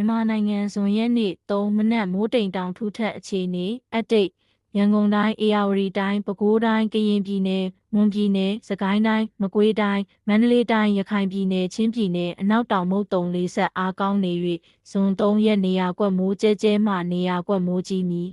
မြန်မာနိုင်ငံဇွန်ရက်နေ့3မနက်မိုးတိမ်တောင်ထူးထက်အခြေအနေအတိတ်ရန်ကုန်တိုင်းအေရဝတီတိုင်းပဲခူးတိုင်းကရင်ပြည်နယ်မွန်ပြည်နယ်စကိုင်းတိုင်းမကွေးတိုင်းမန္တလေးတိုင်းရခိုင်ပြည်နယ်ချင်းပြည်နယ်အနောက်တောင်မုတ်တုံလေးဆက်အားကောင်းနေ၍ဇွန်3ရက်နေရာကွက်မိုးကျဲကျဲမှနေရာကွက်မိုးကြီးမီ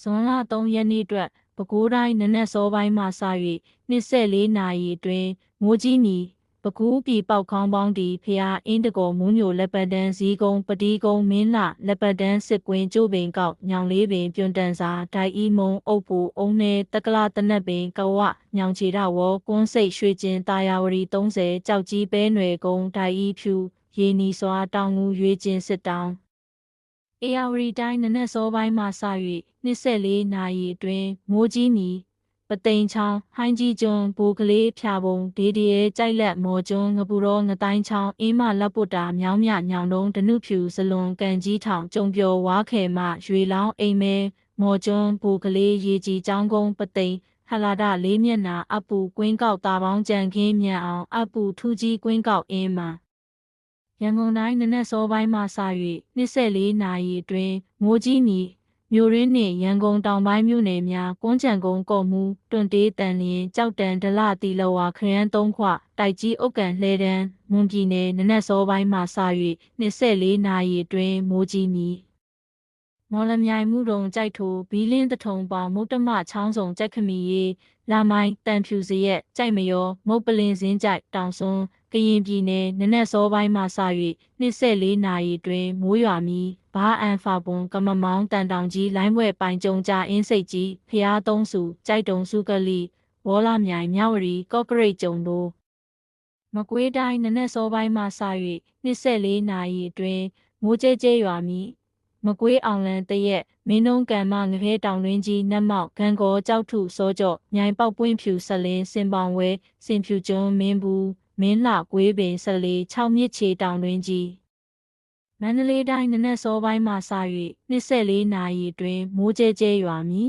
ဇွန်လ3ရက်နေ့အတွက်ပဲခူးတိုင်းနနက်စောပိုင်းမှစ၍24နာရီအတွင်းမိုးကြီးမီ ပကူးပြည်ပေါက်ခေါင်းပေါင်းတီဖျားအင်းတကောမူးညိုလက်ပတ်တန်းဇီးကုန်းပတီးကုန်းမင်းလာလက်ပတ်တန်းစစ်ကွင်းကျိုးပင်ကောက်ညောင်လေးပင်ပြွန်တန်စာဒိုင်အီမုံအုပ်ပူအုံးနေတက္ကလာတနက်ပင်ကဝညောင်ချီရဝကွန်းစိတ်ရွှေကျင်တာယာဝရီ30ကြောက်ကြီးပဲနွယ်ကုန်းဒိုင်အီဖြူရေနီစွာတောင်ငူရွေးကျင်စစ်တောင်အေယာဝရီတိုင်းနနက်စောပိုင်းမှစ၍24နာရီအတွင်းမိုးကြီးမီ ပသိမ်ချောင်းဟိုင်းကြီးကျွန်းဘူကလေးဖြာပုံဒေဒီရဲကြိုက်လက်မော်ကျွန်းငပူရောငတိုင်းချောင်းအင်းမလက်ပုတ္တာမြောင်းမြညောင်တုံးဒနုဖြူဇလွန်ကန်ကြီးထောင်ကျုံကျော်ဝါခဲမရွေလောင်းအိမ်မဲမော်ကျွန်းဘူကလေးရေကြီးចောင်းကုန်းပသိမ်ဟလာဒလေးမျက်နာအပူကွင်းကောက်တာပေါင်းကြံခင်းမြန်အောင်အပူထူးကြီးကွင်းကောက်အင်းမှာရန်ကုန်တိုင်းနနက်စောပိုင်းမှစ၍24နာရီအတွင်းမိုးကြီးမီ မြို့ရင်းနှင့်ရန်ကုန်တောင်ပိုင်းမြို့နယ်များကွန်းချံကုန်းကော့မှုတွန်တေးတန်လျင်ကြောက်တန်ဒလတီလဝါခရမ်းသုံးခွတိုက်ကြီးအုတ်ကန်လှဲတန်းမွန်ပြည်နယ်နနက်စောပိုင်းမှစ၍24နာရီအတွင်းမိုးကြီးမီမော်လမြိုင်မှုတုံကြိုက်ထိုဘီလင်းတထုံပေါမုတ်တမချောင်းဆောင်ကြက်ခမီရီလာမိုင်းတန်ဖြူစရက်ကြိုက်မယောမုတ်ပလင်စင်းကြိုက်တောင်စွန်း ကရင်ပြည်နယ်နနက်စောပိုင်းမှစ၍24နာရီတွင်မိုးရွာမီဘာအန်ဖာပွန်ကမမောင်းတန်တောင်ကြီးလိုင်းဘွဲပိုင်ကြုံကြအင်းစိတ်ကြီးဖျားသုံးစုကြိုက်တုံစုကလီဝေါ်လာမြိုင်မြဝရီကော့ကရိတ်ကျုံတို့မကွေးတိုင်းနနက်စောပိုင်းမှစ၍24နာရီအတွင်းမိုးကြဲကြဲရွာမီမကွေးအောင်လန်တရက်မင်းနှုံးကံမငဖဲတောင်တွင်းကြီးနတ်မောက်ဂံကောကြောက်ထုစောကြော့မြိုင်ပေါက်ပွင့်ဖြူဆက်လင်းစင်ပောင်ဝဲစင်ဖြူကျွန်းမင်းဘူး မင်းလှကွေးပင်ဆက်လေး6မြစ်ချေတောင်တွင်းကြီးမန္တလေးတိုင်းနနက်စောပိုင်းမှစ၍24နာရီအတွင်းမိုးကြဲကြဲရွာမီ